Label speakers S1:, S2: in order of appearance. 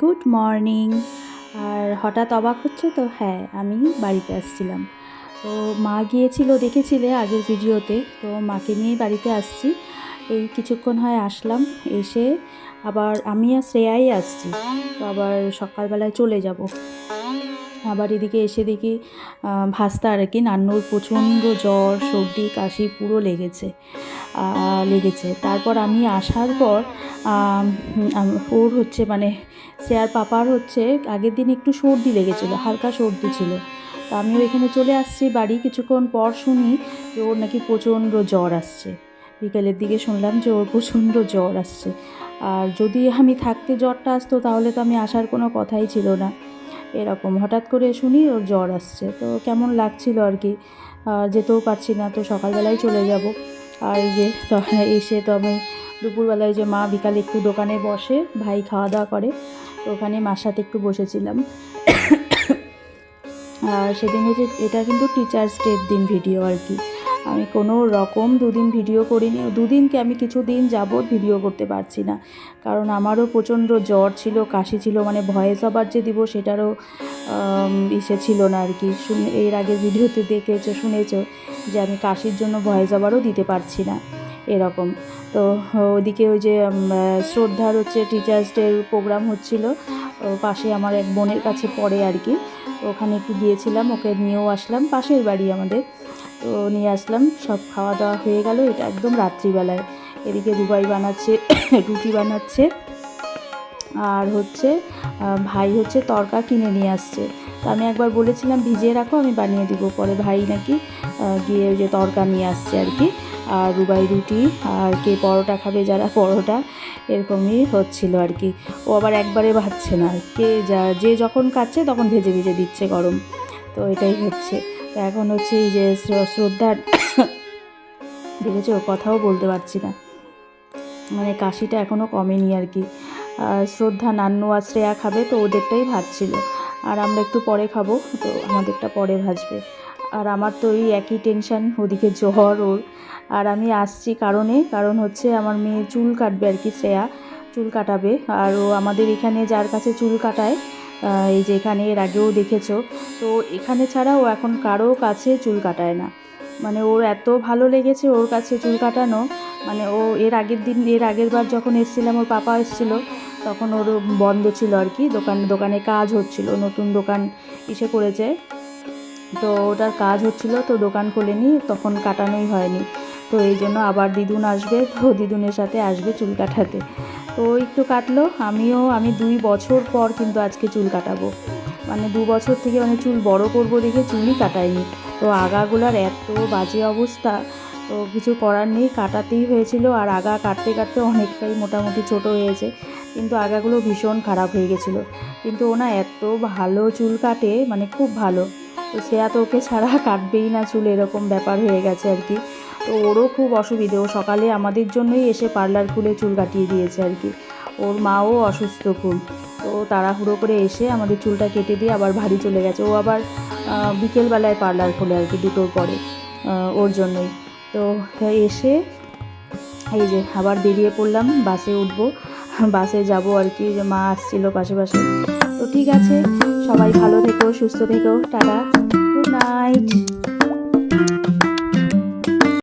S1: Good morning আর হঠাৎ অবাক হচ্ছে তো হ্যাঁ আমি বাড়িতে আসছিলাম। তো মা গিয়েছিল, দেখেছিলে আগের ভিডিওতে, তো মাকে নিয়েই বাড়িতে আসছি। এই কিছুক্ষণ হয় আসলাম, এসে আবার আমি আর শ্রেয়াই আসছি। তো আবার সকালবেলায় চলে যাব। আবার এদিকে এসে দেখি ভাস্তা আর কি, নান্নুর প্রচণ্ড জ্বর, সর্দি, কাশি পুরো লেগেছে লেগেছে। তারপর আমি আসার পর ওর হচ্ছে মানে শ্রেয়ার পাপার হচ্ছে আগের দিন একটু সর্দি লেগেছিলো, হালকা সর্দি ছিল। তো আমিও এখানে চলে আসছি বাড়ি, কিছুক্ষণ পর শুনি যে ওর নাকি প্রচণ্ড জ্বর আসছে। বিকেলের দিকে শুনলাম যে ওর প্রচণ্ড জ্বর আসছে। আর যদি আমি থাকতে জ্বরটা আসতো তাহলে তো আমি আসার কোনো কথাই ছিল না। এরকম। হঠাৎ করে শুনি ওর জ্বর আসছে। তো কেমন লাগছিল আর কি? যেতেও পারছি না। তো সকালবেলায় চলে যাব। আর এই যে এসে তো আমি দুপুরবেলায় যে মা বিকালে একটু দোকানে বসে ভাই খাওয়া দাওয়া করে, তো ওখানে মার সাথে একটু বসেছিলাম। আর সেদিন হচ্ছে এটা কিন্তু টিচার্স ডের দিন ভিডিও আর কি। আমি কোনো রকম দুদিন ভিডিও করিনি দুদিনকে আমি কিছু দিন যাবৎ ভিডিও করতে পারছি না। কারণ আমারও প্রচণ্ড জ্বর ছিল, কাশি ছিল মানে ভয়েস আবার যে দিব সেটারও ইসে ছিল না আর কি। শুনে, এর আগের ভিডিওতে দেখেছ, শুনেছো যে আমি কাশির জন্য ভয়েস আবারও দিতে পারছি না, এরকম। তো ওদিকে ওই যে শ্রদ্ধার হচ্ছে টিচার্স ডের প্রোগ্রাম হচ্ছিল পাশে আমার এক বোনের কাছে পড়ে আর কি। ওখানে একটু গিয়েছিলাম, ওকে নিয়েও আসলাম, পাশের বাড়ি আমাদের। তো নিয়ে আসলাম, সব খাওয়া দাওয়া হয়ে গেল, এটা একদম রাত্রিবেলায়। এদিকে দুবাই বানাচ্ছে, রুটি বানাচ্ছে, আর হচ্ছে ভাই হচ্ছে তরকা কিনে নিয়ে আসছে। তো আমি একবার বলেছিলাম, ভিজিয়ে রাখো, আমি বানিয়ে দিব। পরে ভাই নাকি গিয়ে ওই যে তরকা নিয়ে আসছে আর কি। আর রুবাই রুটি, আর কে পরোটা খাবে, যারা পরোটা, এরকমই হচ্ছিল আর কি। ও আবার একবারে ভাজছে না। কে যা, যে যখন খাচ্ছে তখন ভেজে ভেজে দিচ্ছে গরম। তো এটাই হচ্ছে। তো এখন হচ্ছে এই যে শ্র- শ্রদ্ধার দেখেছ, কথাও বলতে পারছি না। মানে কাশিটা এখনও কমেনি আর কি। শ্রদ্ধা নান্নু আর শ্রেয়া খাবে তো ওদেরটাই ভাজছিল আর আমরা একটু পরে খাব, তো আমাদেরটা পরে ভাজবে। আর আমার তো এই একই টেনশন ওদিকে জ্বর ওর। আর আমি আসছি কারণে, কারণ হচ্ছে আমার মেয়ে চুল কাটবে আর কি, শ্রেয়া। চুল কাটাবে। আর ও আমাদের এখানে যার কাছে চুল কাটায় এই যে এখানে এর আগেও দেখেছ, তো এখানে ছাড়া ও এখন কারও কাছে চুল কাটায় না। মানে ওর এত ভালো লেগেছে ওর কাছে চুল কাটানো মানে ও এর আগের দিন, এর আগের বার যখন এসেছিলাম, ওর পাপা এসেছিল, তখন ওর বন্ধ ছিল আর কি, দোকান, দোকানে কাজ হচ্ছিল, নতুন দোকান ইসে করেছে তো ওটার কাজ হচ্ছিল, তো দোকান খোলেনি, তখন কাটানোই হয়নি। তো এই জন্য আবার দিদুন আসবে, তো দিদুনের সাথে আসবে চুল কাটাতে। তো একটু কাটলো। আমিও, আমি দুই বছর পর কিন্তু আজকে চুল কাটাবো। মানে দু বছর থেকে মানে চুল বড় করব দেখে চুলই কাটাইনি। তো আগাগুলার এত বাজে অবস্থা, তো কিছু করার নেই, কাটাতেই হয়েছিল। আর আগা কাটতে কাটতে অনেকটাই মোটামুটি ছোট হয়েছে। কিন্তু আগাগুলো ভীষণ খারাপ হয়ে গেছিল। কিন্তু ওনা এত ভালো চুল কাটে মানে খুব ভালো। তো শ্রেয়া তো ওকে ছাড়া কাটবেই না চুল, এরকম ব্যাপার হয়ে গেছে আর কি। তো ওরও খুব অসুবিধে। ও সকালে আমাদের জন্যই এসে পার্লার খুলে চুল কাটিয়ে দিয়েছে আর কি। ওর মাও অসুস্থ খুব। তো তাড়াহুড়ো করে এসে আমাদের চুলটা কেটে দিয়ে আবার বাড়ি চলে গেছে। ও আবার বিকেলবেলায় পার্লার খোলে আর কি দুটোর পরে ওর জন্যই। তো এসে এই যে আবার বেরিয়ে পড়লাম, বাসে উঠবো। বাসে যাব আর কি, যে মা আসছিল পাশে পাশে। তো ঠিক আছে, সবাই ভালো থেকো, সুস্থ থেকো, টাটা, গুড নাইট।